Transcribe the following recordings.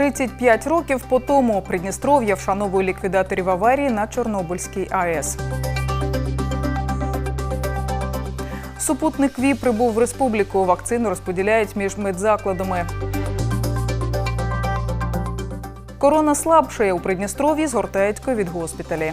35 років по тому Придністров'я вшановує ліквідаторів аварії на Чорнобильській АЕС. Супутник ВІ прибув в республіку. Вакцину розподіляють між медзакладами. Корона слабшає у Придністров'ї згортають ковід-госпіталі.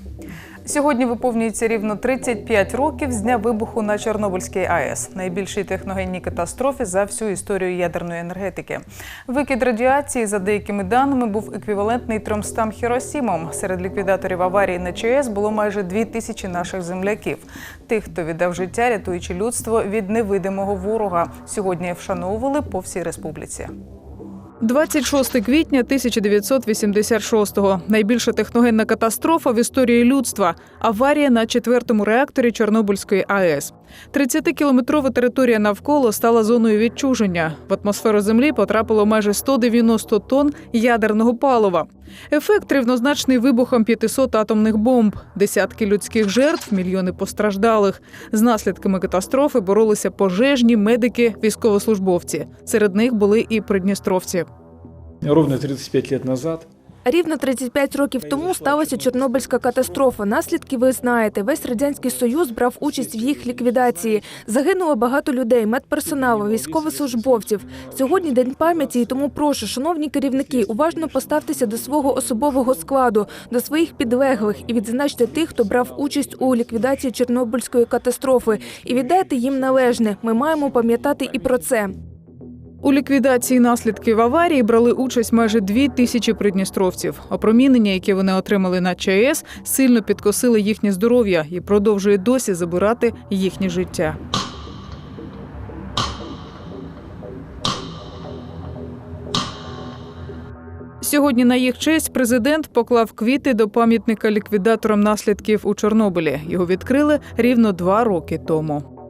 Сьогодні виповнюється рівно 35 років з дня вибуху на Чорнобильській АЕС, найбільшій техногенній катастрофі за всю історію ядерної енергетики. Викид радіації, за деякими даними, був еквівалентний 300 Хіросімам. Серед ліквідаторів аварії на ЧАЕС було майже дві тисячі наших земляків. Тих, хто віддав життя, рятуючи людство від невидимого ворога. Сьогодні вшановували по всій республіці. 26 квітня 1986-го. Найбільша техногенна катастрофа в історії людства. Аварія на четвертому реакторі Чорнобильської АЕС. 30-кілометрова територія навколо стала зоною відчуження. В атмосферу землі потрапило майже 190 тонн ядерного палива. Ефект рівнозначний вибухом 500 атомних бомб, десятки людських жертв, мільйони постраждалих. З наслідками катастрофи боролися пожежні, медики, військовослужбовці. Серед них були і придністровці. Ровно 35 років назад Рівно 35 років тому сталася Чорнобильська катастрофа. Наслідки ви знаєте. Весь радянський союз брав участь в їх ліквідації. Загинуло багато людей, медперсоналу, військовослужбовців. Сьогодні день пам'яті, і тому прошу, шановні керівники, уважно поставтеся до свого особового складу, до своїх підлеглих і відзначте тих, хто брав участь у ліквідації Чорнобильської катастрофи. І віддайте їм належне. Ми маємо пам'ятати і про це. У ліквідації наслідків аварії брали участь майже дві тисячі придністровців. Опромінення, яке вони отримали на ЧАЕС, сильно підкосили їхнє здоров'я і продовжує досі забирати їхнє життя. Сьогодні на їх честь президент поклав квіти до пам'ятника ліквідаторам наслідків у Чорнобилі. Його відкрили рівно два роки тому.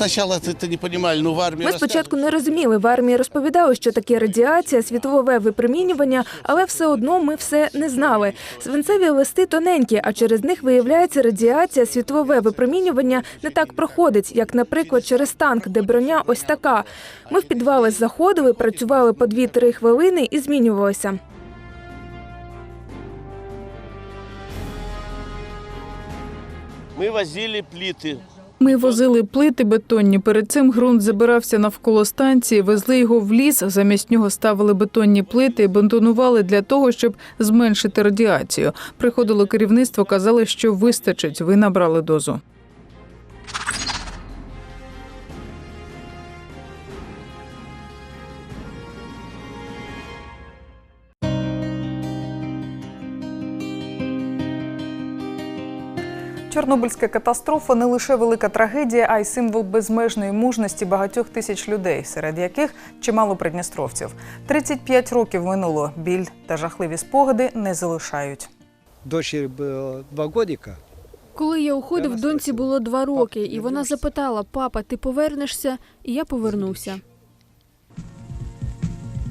Сначала это не понимали, но в армии Ми спочатку не розуміли. В армії розповідали, що таке радіація, світлове випромінювання, але все одно ми все не знали. Свинцеві листи тоненькі, а через них виявляється радіація, світлове випромінювання не так проходить, як, наприклад, через танк, де броня ось така. Ми в підвали заходили, працювали по 2-3 хвилини і змінювалися. Мы возили плиты. ми возили плити бетонні. Перед цим ґрунт забирався навколо станції, везли його в ліс. Замість нього ставили бетонні плити і бетонували для того, щоб зменшити радіацію. Приходило керівництво, казали, що вистачить. Ви набрали дозу. Чорнобильська катастрофа не лише велика трагедія, а й символ безмежної мужності багатьох тисяч людей, серед яких чимало придністровців. 35 років минуло. Біль та жахливі спогади не залишають. Дочери было два годика. Коли я уходив, доньці було два роки, і вона запитала: папа, ти повернешся? І я повернувся.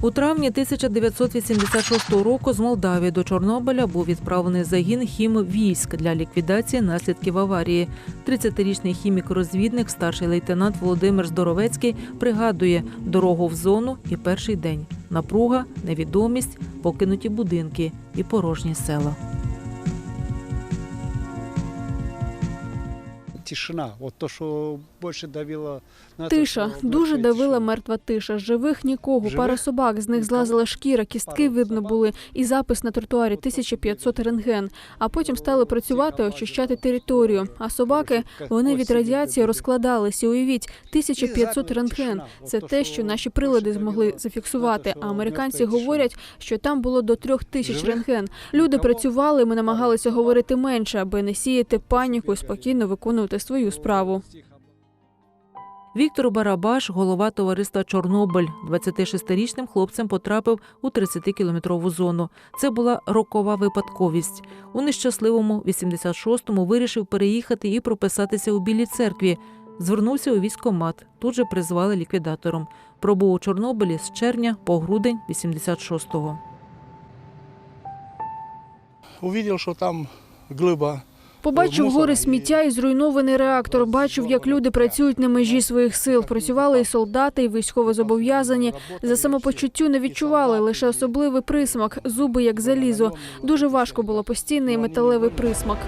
У травні 1986 року з Молдавії до Чорнобиля був відправлений загін хімвійськ для ліквідації наслідків аварії. 30-річний хімік-розвідник, старший лейтенант Володимир Здоровецький, пригадує дорогу в зону і перший день. Напруга, невідомість, покинуті будинки і порожні села. Тишина. Вот то, что больше давило на Тиша дуже давила мертва тиша. Живих нікого, Живих? пара собак. З них злазила шкіра, кістки видно були, і запис на тротуарі 1500 рентген. А потім стали працювати, очищати територію. А собаки вони від радіації розкладалися. Уявіть, 1500 рентген. Це те, що наші прилади змогли зафіксувати. А американці говорять, що там було до трьох тисяч рентген. Люди працювали. Ми намагалися говорити менше, аби не сіяти паніку і спокійно виконувати свою справу. Віктор Барабаш, голова товариства Чорнобиль, 26-річним хлопцем потрапив у 30-кілометрову зону. Це була рокова випадковість. У нещасливому 86-му вирішив переїхати і прописатися у Білій церкві. Звернувся у військкомат. Тут же призвали ліквідатором. Пробув у Чорнобилі з червня по грудень 86-го. Увидел, что там глыба. Побачив гори сміття і зруйнований реактор. Бачив, як люди працюють на межі своїх сил. Працювали і солдати, і військовозобов'язані. За самопочуттю не відчували лише особливий присмак, зуби як залізо. Дуже важко було постійний металевий присмак.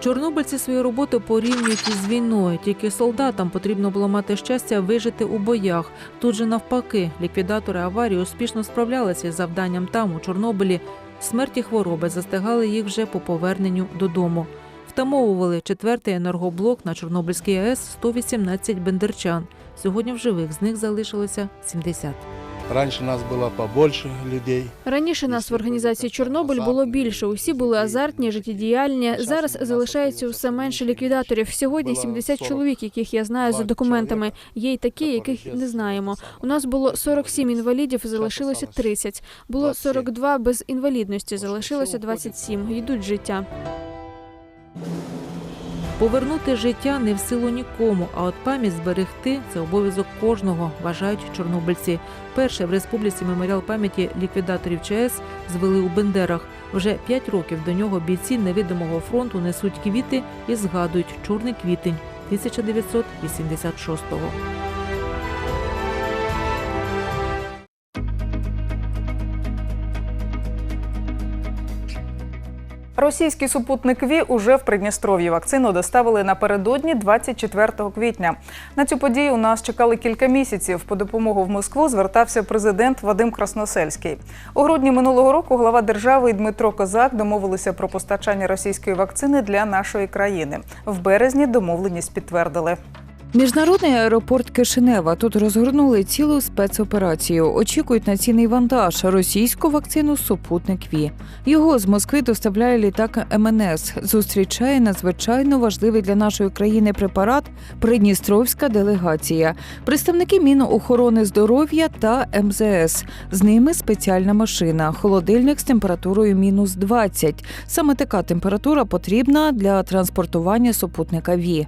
Чорнобильці свою роботу порівнюють із війною. Тільки солдатам потрібно було мати щастя вижити у боях. Тут же навпаки, ліквідатори аварії успішно справлялися із завданням там, у Чорнобилі. Смерті і хвороби застигали їх вже по поверненню додому. Втамовували четвертий енергоблок на Чорнобильській АЕС 118 бендерчан. Сьогодні в живих з них залишилося 70. Раньше нас было побольше людей. Раніше нас в організації Чорнобиль було більше. Усі були азартні, життєдіяльні. Зараз залишається все менше ліквідаторів. Сьогодні 70 чоловік, яких я знаю за документами. Є й такі, яких не знаємо. У нас було 47 інвалідів, залишилося 30. Було 42 без інвалідності, залишилося 27. Йдуть життя. Повернути життя не в силу нікому, а от пам'ять зберегти це обов'язок кожного, вважають чорнобильці. Перше в республіці меморіал пам'яті ліквідаторів ЧАЕС звели у Бендерах. Вже п'ять років до нього бійці невидимого фронту несуть квіти і згадують чорний квітень 1986-го. Російський супутник ВІ уже в Придністров'ї. Вакцину доставили напередодні 24 квітня. На цю подію у нас чекали кілька місяців. По допомогу в Москву звертався президент Вадим Красносельський. У грудні минулого року глава держави і Дмитро Козак домовилися про постачання російської вакцини для нашої країни. В березні домовленість підтвердили. Міжнародний аеропорт Кишинева тут розгорнули цілу спецоперацію. Очікують на цінний вантаж російську вакцину Супутник Ві. Його з Москви доставляє літак МНС. Зустрічає надзвичайно важливий для нашої країни препарат Придністровська делегація, представники Мінохорони здоров'я та МЗС. З ними спеціальна машина, холодильник з температурою мінус 20. Саме така температура потрібна для транспортування супутника Ві.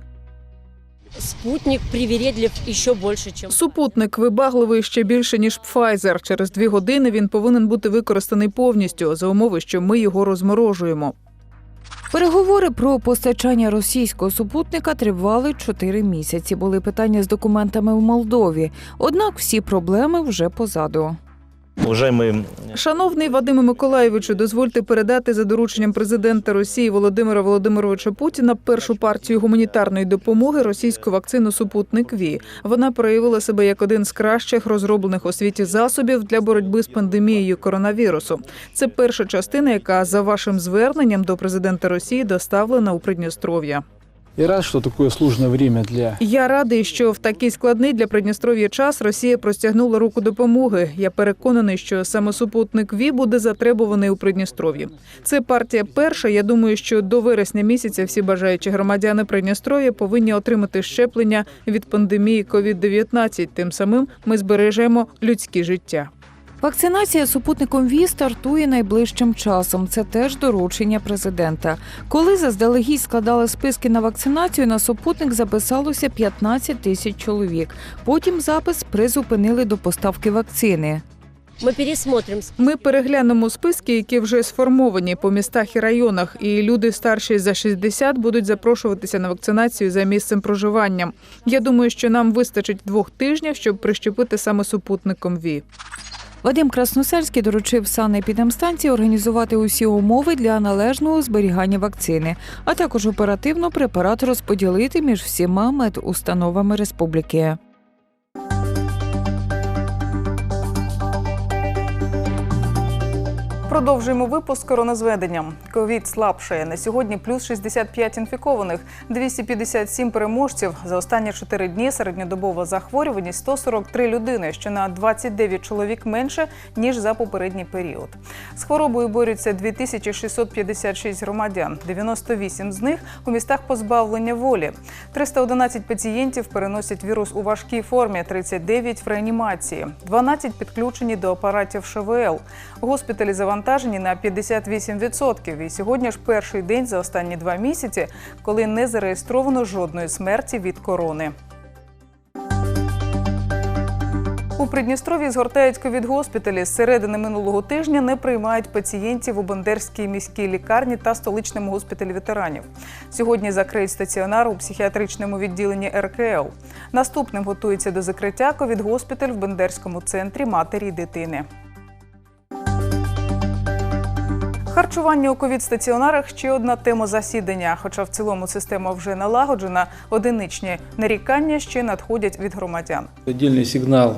Спутник привередлив еще больше, чем... Супутник вибагливий ще більше ніж Pfizer. Через дві години він повинен бути використаний повністю за умови, що ми його розморожуємо. Переговори про постачання російського супутника тривали чотири місяці. Були питання з документами в Молдові. Однак всі проблеми вже позаду. Уважаемые Шановний Вадиме Миколаєвичу, дозвольте передати за дорученням президента Росії Володимира Володимировича Путіна першу партію гуманітарної допомоги російську вакцину Супутник Ві. Вона проявила себе як один з кращих розроблених у світі засобів для боротьби з пандемією коронавірусу. Це перша частина, яка за вашим зверненням до президента Росії доставлена у Придністров'я. Я рад, что такое сложное время для Я радий, що в такий складний для Придністров'я час Росія простягнула руку допомоги. Я переконаний, що саме супутник ВІ буде затребуваний у Придністров'ї. Це партія перша. Я думаю, що до вересня місяця всі бажаючі громадяни Придністров'я повинні отримати щеплення від пандемії COVID-19. Тим самим ми збережемо людські життя. Вакцинація супутником ВІ стартує найближчим часом. Це теж доручення президента. Коли заздалегідь складали списки на вакцинацію, на супутник записалося 15 тисяч чоловік. Потім запис призупинили до поставки вакцини. Мы пересмотрим Ми переглянемо списки, які вже сформовані по містах і районах, і люди старші за 60 будуть запрошуватися на вакцинацію за місцем проживання. Я думаю, що нам вистачить двох тижнів, щоб прищепити саме супутником ВІ. Вадим Красносельський доручив санепідемстанції організувати усі умови для належного зберігання вакцини, а також оперативно препарат розподілити між всіма медустановами республіки. Продовжуємо випуск короназведенням. Ковід слабшає. На сьогодні плюс 65 інфікованих, 257 переможців. За останні 4 дні середньодобова захворюваність 143 людини, що на 29 чоловік менше, ніж за попередній період. З хворобою борються 2656 громадян, 98 з них у містах позбавлення волі. 311 пацієнтів переносять вірус у важкій формі, 39 в реанімації, 12 підключені до апаратів ШВЛ. Госпіталі завантажені на 58%. І сьогодні ж перший день за останні два місяці, коли не зареєстровано жодної смерті від корони. У Придністров'ї згортають ковід-госпіталі. З середини минулого тижня не приймають пацієнтів у Бандерській міській лікарні та столичному госпіталі ветеранів. Сьогодні закриють стаціонар у психіатричному відділенні РКЛ. Наступним готується до закриття ковід-госпіталь в Бендерському центрі матері й дитини. Харчування у ковід-стаціонарах ще одна тема засідання. Хоча в цілому система вже налагоджена, одиничні нарікання ще надходять від громадян. Отдельный сигнал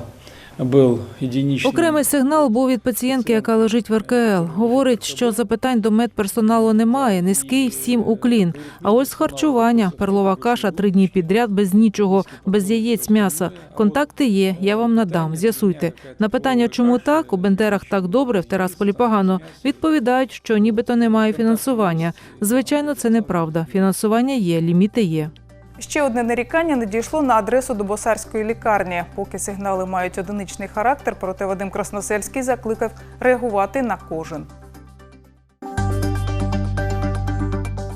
был единичный. Окремий сигнал був від пацієнтки, яка лежить в РКЛ. Говорить, що запитань до медперсоналу немає. Низький всім уклін. А ось харчування, перлова каша три дні підряд без нічого, без яєць, м'яса. Контакти є. Я вам надам. З'ясуйте. На питання, чому так у Бендерах так добре, в Терасполі погано. Відповідають, що нібито немає фінансування. Звичайно, це неправда. Фінансування є, ліміти є. Ще одне нарікання надійшло на адресу Добосарської лікарні. Поки сигнали мають одиничний характер, проте Вадим Красносельський закликав реагувати на кожен.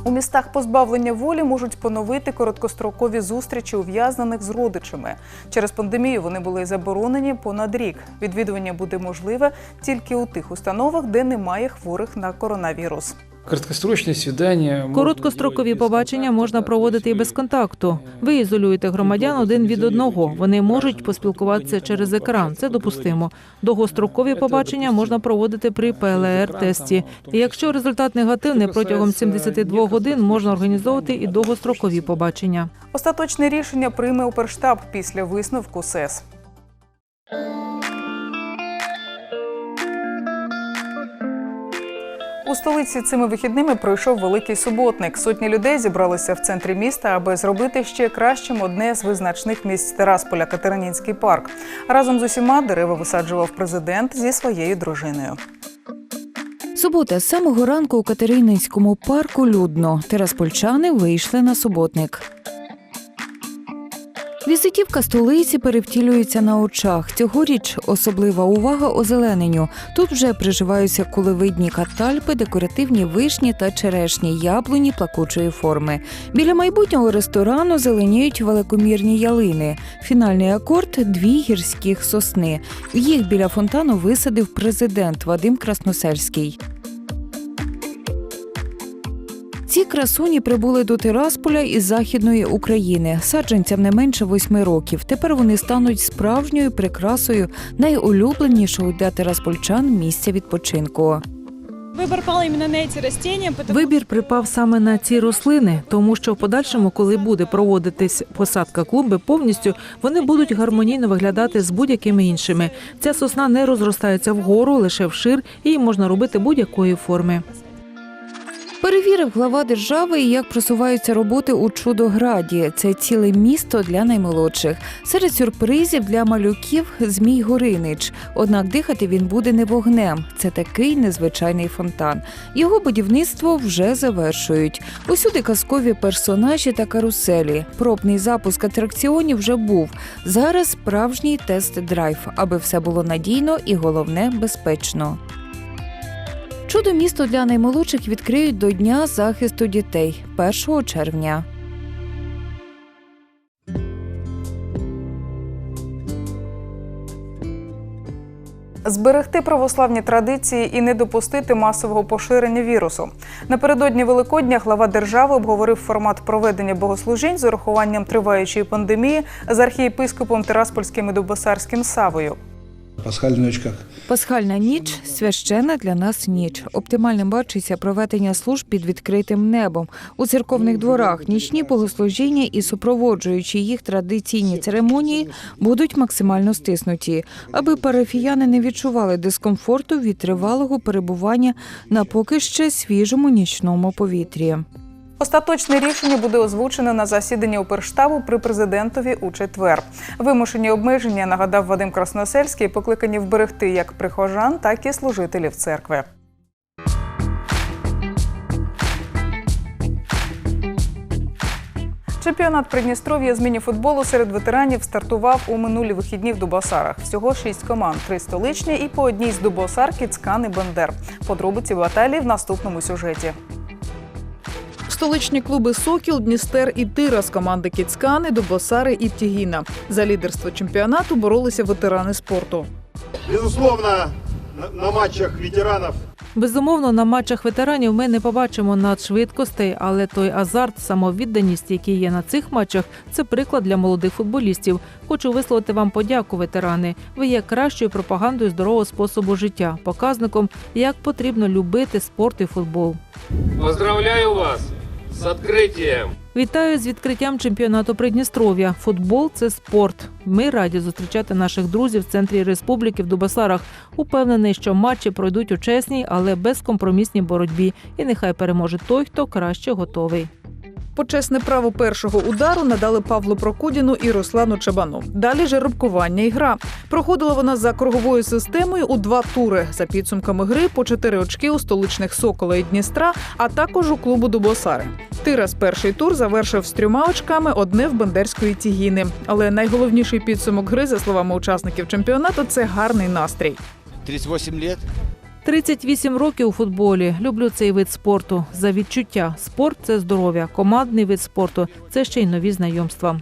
У містах позбавлення волі можуть поновити короткострокові зустрічі ув'язнених з родичами. Через пандемію вони були заборонені понад рік. Відвідування буде можливе тільки у тих установах, де немає хворих на коронавірус. Краткосрочные свидания. можно Короткострокові побачення можна проводити і без контакту. Ви ізолюєте громадян один від одного. Вони можуть поспілкуватися через екран. Це допустимо. Довгострокові побачення можна проводити при ПЛР-тесті. Якщо результат негативний, протягом 72 годин можна організовувати і довгострокові побачення. Остаточне рішення прийме Уперштаб після висновку СЕС. У столиці цими вихідними пройшов великий суботник. Сотні людей зібралися в центрі міста, аби зробити ще кращим одне з визначних місць Терасполя Катеринінський парк. Разом з усіма дерева висаджував президент зі своєю дружиною. Субота з самого ранку у Катерининському парку людно. Тераспольчани вийшли на суботник. Візитівка столиці перевтілюється на очах. Цьогоріч особлива увага озелененню. Тут вже приживаються кулевидні катальпи, декоративні вишні та черешні яблуні плакучої форми. Біля майбутнього ресторану зеленіють великомірні ялини. Фінальний акорд дві гірських сосни. Їх біля фонтану висадив президент Вадим Красносельський. Ці красуні прибули до Тирасполя із західної України. Саджанцям не менше восьми років. Тепер вони стануть справжньою прикрасою найулюбленішого для тираспольчан місця відпочинку. Выбор пал на эти растения, Вибір припав саме на ці рослини, тому що в подальшому, коли буде проводитись посадка клумби повністю, вони будуть гармонійно виглядати з будь-якими іншими. Ця сосна не розростається вгору, лише вшир, і її можна робити будь-якої форми. Перевірив глава держави, як просуваються роботи у Чудограді. Це ціле місто для наймолодших. Серед сюрпризів для малюків Змій Горинич. Однак дихати він буде не вогнем. Це такий незвичайний фонтан. Його будівництво вже завершують. Усюди казкові персонажі та каруселі. Пробний запуск атракціонів вже був. Зараз справжній тест-драйв, аби все було надійно і головне безпечно. Чудо місто для наймолодших відкриють до Дня захисту дітей 1 червня. Зберегти православні традиції і не допустити масового поширення вірусу. Напередодні Великодня глава держави обговорив формат проведення богослужінь з урахуванням триваючої пандемії з архієпископом Тираспольським і Дубосарським Савою. Пасхальная ночь как Пасхальна ніч священна для нас ніч. Оптимальним бачиться проведення служб під відкритим небом у церковних дворах. Нічні богослужіння і супроводжуючи їх традиційні церемонії будуть максимально стиснуті, аби парафіяни не відчували дискомфорту від тривалого перебування на поки ще свіжому нічному повітрі. Остаточне рішення буде озвучено на засіданні Укрштабу при президентові у четвер. Вимушені обмеження нагадав Вадим Красносельський, покликані вберегти як прихожан, так і служителів церкви. Чемпіонат Придністров'я з мініфутболу серед ветеранів стартував у минулі вихідні в Дубосарах. Всього шість команд: три столичні і по одній з Дубосар, Кіцкан і Бендер. Подробиці баталії в наступному сюжеті. Столичні клуби Сокіл, Дністер і Тира з команди Кіцкани, Дубосари і Тігіна. За лідерство чемпіонату боролися ветерани спорту. Безусловно, на, матчах ветеранов Безумовно, на матчах ветеранів ми не побачимо надшвидкостей, але той азарт, самовідданість, які є на цих матчах, це приклад для молодих футболістів. Хочу висловити вам подяку, ветерани. Ви є кращою пропагандою здорового способу життя, показником, як потрібно любити спорт і футбол. Поздравляю вас з відкриттям! Вітаю з відкриттям чемпіонату Придністров'я. Футбол це спорт. Ми раді зустрічати наших друзів в центрі республіки в Дубасарах. Упевнений, що матчі пройдуть у чесній, але безкомпромісній боротьбі. І нехай переможе той, хто краще готовий. Почесне право першого удару надали Павлу Прокудіну і Руслану Чабану. Далі жеребкування і гра. Проходила вона за круговою системою у два тури. За підсумками гри по чотири очки у столичних Сокола і Дністра, а також у клубу Дубосари. Тирас перший тур завершив з трьома очками, одне в Бендерської Тігіни. Але найголовніший підсумок гри, за словами учасників чемпіонату, це гарний настрій. 38 лет. 38 років у футболі. Люблю цей вид спорту за відчуття. Спорт це здоров'я, командний вид спорту це ще й нові знайомства.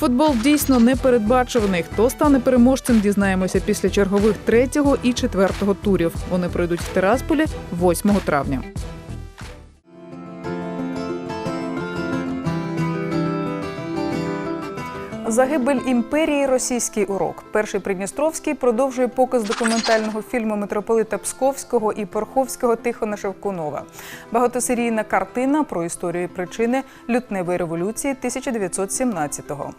Футбол дійсно непередбачуваний. Хто стане переможцем, дізнаємося після чергових третього і четвертого турів. Вони пройдуть в Тирасполі 8 травня. Загибель імперії російський урок. Перший Придністровський продовжує показ документального фільму митрополита Псковського і Порховського Тихона Шевкунова. Багатосерійна картина про історію причини лютневої революції 1917-го.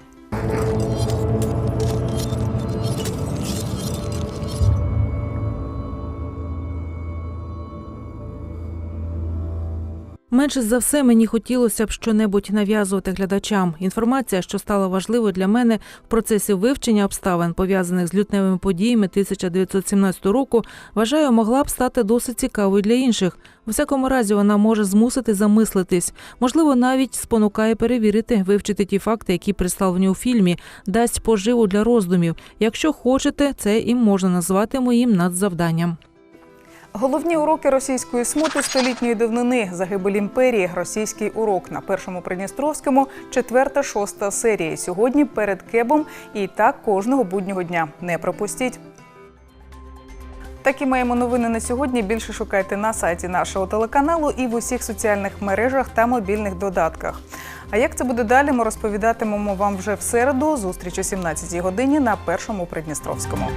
Менше за все мені хотілося б щонебудь нав'язувати глядачам. Інформація, що стала важливою для мене в процесі вивчення обставин, пов'язаних з лютневими подіями 1917 року, вважаю, могла б стати досить цікавою для інших. У всякому разі, вона може змусити замислитись, можливо, навіть спонукає перевірити, вивчити ті факти, які представлені у фільмі, дасть поживу для роздумів. Якщо хочете, це і можна назвати моїм надзавданням. Головні уроки російської смути столітньої давнини, загибель імперії, російський урок на першому Придністровському, четверта, шоста серії. Сьогодні перед кебом і так кожного буднього дня. Не пропустіть. Такі маємо новини на сьогодні. Більше шукайте на сайті нашого телеканалу і в усіх соціальних мережах та мобільних додатках. А як це буде далі? Ми розповідатимемо вам вже в середу. Зустріч о 17 годині на першому Придністровському.